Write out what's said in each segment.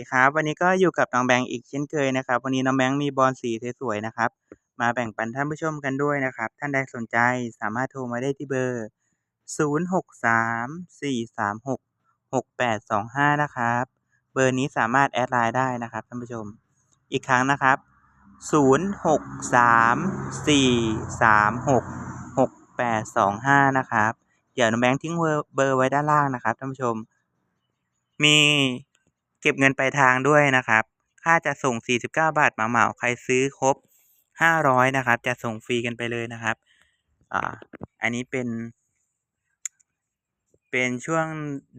ดีครับ วันนี้ก็อยู่กับน้องแบงค์อีกเช่นเคยนะครับ วันนี้น้องแบงค์มีบอลสีสวยๆนะครับ มาแบ่งปันท่านผู้ชมกันด้วยนะครับ ท่านใดสนใจสามารถโทรมาได้ที่เบอร์ 0634366825 นะครับ เบอร์นี้สามารถแอดไลน์ได้นะครับท่านผู้ชม อีกครั้งนะครับ 0634366825 นะครับ เดี๋ยวน้องแบงค์ทิ้งเบอร์เบอร์ไว้ด้านล่างนะครับท่านผู้ชม มี เก็บเงินปลายทางด้วยนะครับ ค่าจะส่ง 49 บาทมาเหมาใครซื้อครบ 500 นะครับ จะส่งฟรีกันไปเลยนะครับ อ่า อันนี้เป็น เป็นช่วง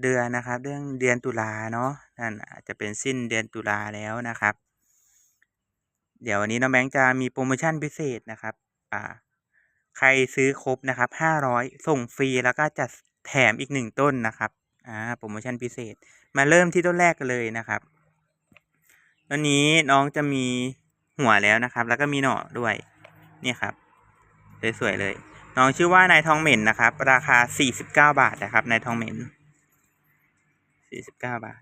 เดือนนะครับ เรื่องเดือนตุลาเนาะ นั่นอาจจะเป็นสิ้นเดือนตุลาแล้วนะครับ เดี๋ยววันนี้น้องแบงค์จะมีโปรโมชั่นพิเศษนะครับ อ่า ใครซื้อครบนะครับ 500 ส่งฟรีแล้วก็จะแถมอีกหนึ่งต้นนะครับ อ่าโปรโมชั่นพิเศษ มาเริ่มที่ต้นแรกกันเลยนะครับต้นนี้น้องจะมีหัวแล้วนะครับ แล้วก็มีหน่อด้วยนี่ครับสวยๆเลย น้องชื่อว่านายทองเหม็นนะครับ ราคา49บเก้าบาทนะครับนายทองเหม็น49บาท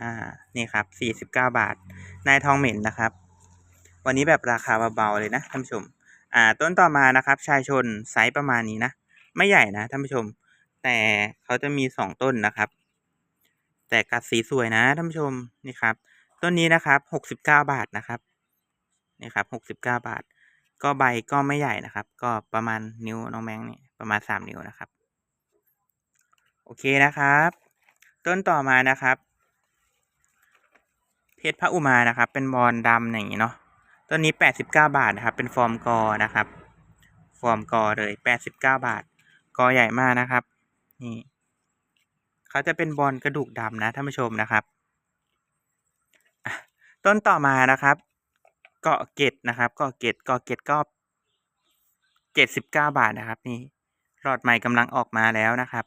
อ่า นี่ครับ49บาท นายทองเหม็นนะครับ วันนี้แบบราคาเบาๆเลยนะท่านผู้ชม อ่า ต้นต่อมานะครับ ชายชนไซส์ประมาณนี้นะ ไม่ใหญ่นะท่านผู้ชม แต่เขาจะมีสองต้นนะครับ แต่กัดสีสวยนะท่านผู้ชมนี่ครับ ต้นนี้นะครับหกสิบเก้าบาทนะครับนี่ครับหกสิบเก้าบาท ก็ใบก็ไม่ใหญ่นะครับ ก็ประมาณนิ้วน้องแมงนี่ประมาณสามนิ้วนะครับ โอเคนะครับ ต้นต่อมานะครับ เพชรพระอุมานะครับ เป็นบอลดำอย่างนี้เนาะต้นนี้แปดสิบเก้าบาทนะครับ เป็นฟอร์มกอนะครับ ฟอร์มกอเลยแปดสิบเก้าบาทกอใหญ่มากนะครับ นี่เขาจะเป็นบอลกระดูกดำนะท่านผู้ชมนะครับต้นต่อมานะครับ เกาะเกตนะครับ เกาะเกตเกาะเกตก็เจ็ดสิบเก้าบาทนะครับ นี่หลอดใหม่กำลังออกมาแล้วนะครับ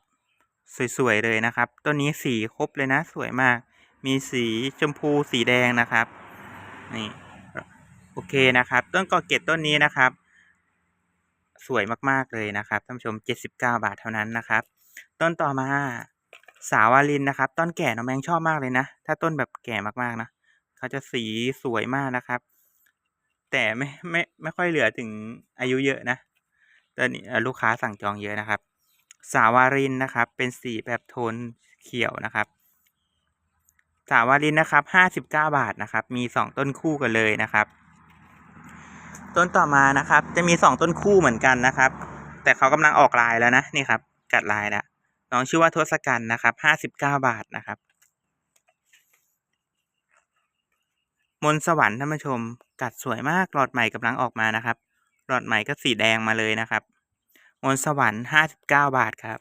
สวย ๆ เลยนะครับ ต้นนี้สีครบเลยนะ สวยมาก มีสีชมพูสีแดงนะครับ นี่โอเคนะครับ ต้นกาะเกตต้นนี้นะครับ สวยมากๆเลยนะครับท่านผู้ชม 79 บาทเท่านั้นนะครับ ต้นต่อมา สาวาลินนะครับ ต้นแก่น้องแมงชอบมากเลยนะ ถ้าต้นแบบแก่มากๆนะเขาจะสีสวยมากนะครับ แต่ไม่ไม่ไม่ค่อยเหลือถึงอายุเยอะนะตอนนี้ลูกค้าสั่งจองเยอะนะครับ สาวารินนะครับ เป็นสีแบบโทนเขียวนะครับ สาวารินนะครับ59บเก้าบาทนะครับ มีสองต้นคู่กันเลยนะครับต้นต่อมานะครับ จะมีสองต้นคู่เหมือนกันนะครับ แต่เขากำลังออกลายแล้วนะนี่ครับ กัดลายแล้ว น้องชื่อว่าทศกัณฐ์นะครับห้าสิบเก้าบาทนะครับ มนสวรรค์ท่านผู้ชม กัดสวยมากหลอดใหม่กำลังออกมานะครับ หลอดใหม่ก็สีแดงมาเลยนะครับ มนสวรรค์ห้าสิบเก้าบาทครับ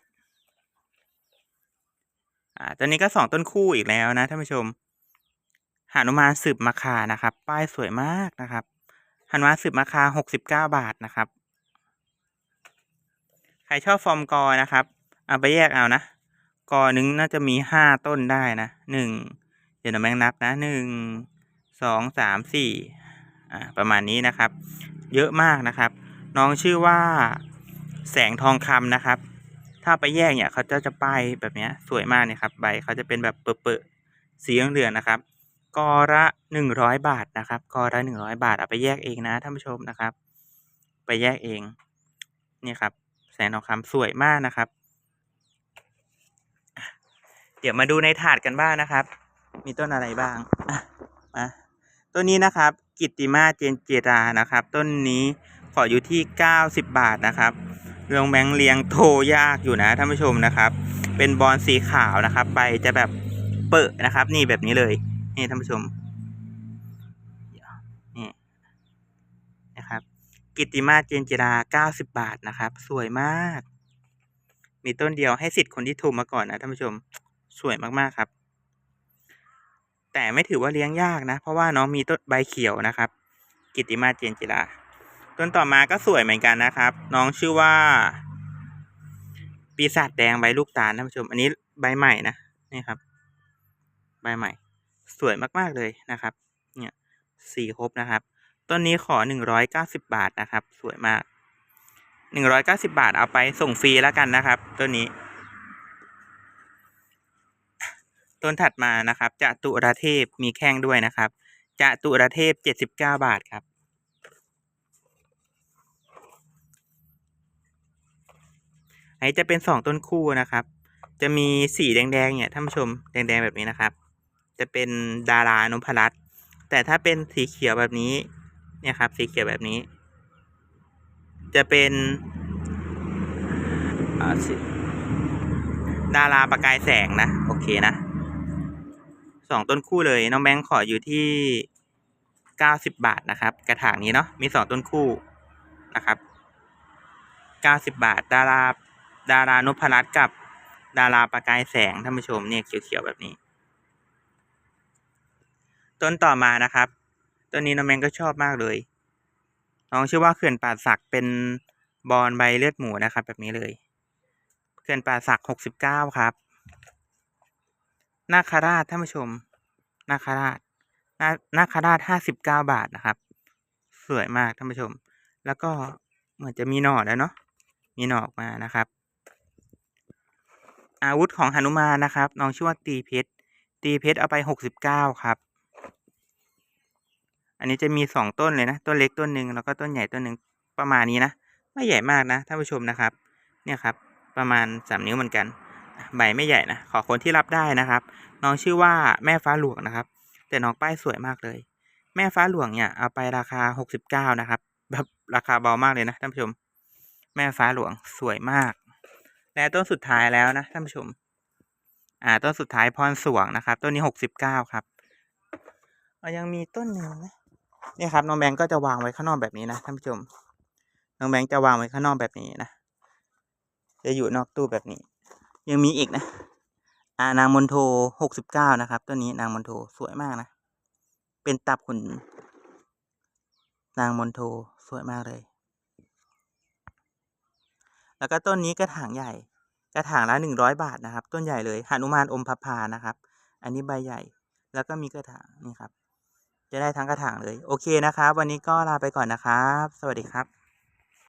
อ่าตัวนี้ก็สองต้นคู่อีกแล้วนะท่านผู้ชมหานุมานสืบมาคานะครับ ป้ายสวยมากนะครับหานุมานสืบมาคาหกสิบเก้าบาทนะครับ ใครชอบฟอร์มกอนะครับ เอาไปแยกเอานะกอหนึ่งน่าจะมีห้าต้นได้นะหนึ่งเดี๋ยวเราแม่งนับนะหนึ่งสองสามสี่อ่าประมาณนี้นะครับ เยอะมากนะครับ น้องชื่อว่าแสงทองคำนะครับ ถ้าไปแยกเนี่ยเขาจะจะป้ายแบบเนี้ยสวยมากเนี่ยครับใบเขาจะเป็นแบบเปื้อๆสีเหลืองๆนะครับกอละหนึ่งร้อยบาทนะครับกอละหนึ่งร้อยบาทเอาไปแยกเองนะท่านผู้ชมนะครับ ไปแยกเองนี่ครับ แสงทองคำสวยมากนะครับ เดี๋ยวมาดูในถาดกันบ้างนะครับ มีต้นอะไรบ้างมาต้นนี้นะครับ กิตติมาเจนเจรานะครับ ต้นนี้ขออยู่ที่เก้าสิบบาทนะครับเรื่องแบงค์เลี้ยงโทยากอยู่นะท่านผู้ชมนะครับ เป็นบอลสีขาวนะครับใบจะแบบเปิดนะครับ นี่แบบนี้เลย นี่ท่านผู้ชมนี่นะครับ กิตติมาเจนจิราเก้าสิบบาทนะครับ สวยมาก มีต้นเดียวให้สิทธิ์คนที่โทรมาก่อนนะท่านผู้ชม สวยมากๆครับ แต่ไม่ถือว่าเลี้ยงยากนะ เพราะว่าน้องมีต้นใบเขียวนะครับ กิติมาเจนจิราต้นต่อมาก็สวยเหมือนกันนะครับ น้องชื่อว่า ปีศาจแดงใบลูกตาลท่านผู้ชม อันนี้ใบใหม่นะนี่ครับ ใบใหม่ สวยมากๆเลยนะครับ เนี่ยสี่ครบนะครับ ต้นนี้ขอหนึ่งร้อยเก้าสิบาทนะครับ สวยมากหนึ่งร้อยเก้าสิบาทเอาไปส่งฟรีแล้วกันนะครับ ต้นนี้ ต้นถัดมานะครับจะตุรเทพมีแข้งด้วยนะครับจะตุรเทพเจ็ดสิบเก้าบาทครับ อันนี้จะเป็นสองต้นคู่นะครับ จะมีสีแดงๆเนี่ยท่านผู้ชมแดงๆแบบนี้นะครับ จะเป็นดารานพรัตแต่ถ้าเป็นสีเขียวแบบนี้เนี่ยครับ สีเขียวแบบนี้ จะเป็นดาราประกายแสงนะ โอเคนะ สองต้นคู่เลยน้องแบงค์ขออยู่ที่เก้าสิบบาทนะครับ กระถางนี้เนาะมีสองต้นคู่นะครับเก้าสิบบาท ดาราดารานพรัตน์กับดาราประกายแสงท่านผู้ชมเนี่ยเขียวๆแบบนี้ ต้นต่อมานะครับต้นนี้น้องแมงก็ชอบมากเลยน้องชื่อว่าเขื่อนป่าสักเป็นบอลใบเลือดหมูนะครับ แบบนี้เลย เขื่อนป่าสักหกสิบเก้าครับ นาคาราชท่านผู้ชม นาคาราชนานาคาราชห้าสิบเก้าบาทนะครับ สวยมากท่านผู้ชม แล้วก็เหมือนจะมีหน่อแล้วเนาะมีหน่อออกมานะครับ อาวุธของหนุมานนะครับน้องชื่อว่าตีเพชรตีเพชรเอาไปหกสิบเก้าครับ อันนี้จะมีสองต้นเลยนะต้นเล็กต้นหนึ่งแล้วก็ต้นใหญ่ต้นหนึ่งประมาณนี้นะไม่ใหญ่มากนะท่านผู้ชมนะครับ เนี่ยครับ ประมาณสามนิ้วเหมือนกัน ใบไม่ใหญ่นะขอคนที่รับได้นะครับ น้องชื่อว่าแม่ฟ้าหลวงนะครับ แต่น้องป้ายสวยมากเลย แม่ฟ้าหลวงเนี่ยเอาไปราคาหกสิบเก้านะครับ แบบราคาเบามากเลยนะท่านผู้ชม แม่ฟ้าหลวงสวยมาก และต้นสุดท้ายแล้วนะท่านผู้ชม อ่าต้นสุดท้ายพรสวงนะครับต้นนี้หกสิบเก้าครับยังมีต้นหนึ่งนะเนี่ยครับน้องแบงก์ก็จะวางไว้ข้างนอกแบบนี้นะท่านผู้ชม น้องแบงก์จะวางไว้ข้างนอกแบบนี้นะ จะอยู่นอกตู้แบบนี้ ยังมีอีกนะอ่านางมนโทหกสิบเก้านะครับต้นนี้นางมนโทสวยมากนะ เป็นตับขุนนางมนโทสวยมากเลย แล้วก็ต้นนี้กระถางใหญ่ กระถางละหนึ่งร้อยบาทนะครับ ต้นใหญ่เลยหนุมานอมพพานะครับ อันนี้ใบใหญ่ แล้วก็มีกระถางนี่ครับ จะได้ทั้งกระถางเลย โอเคนะครับ วันนี้ก็ลาไปก่อนนะครับ สวัสดีครับ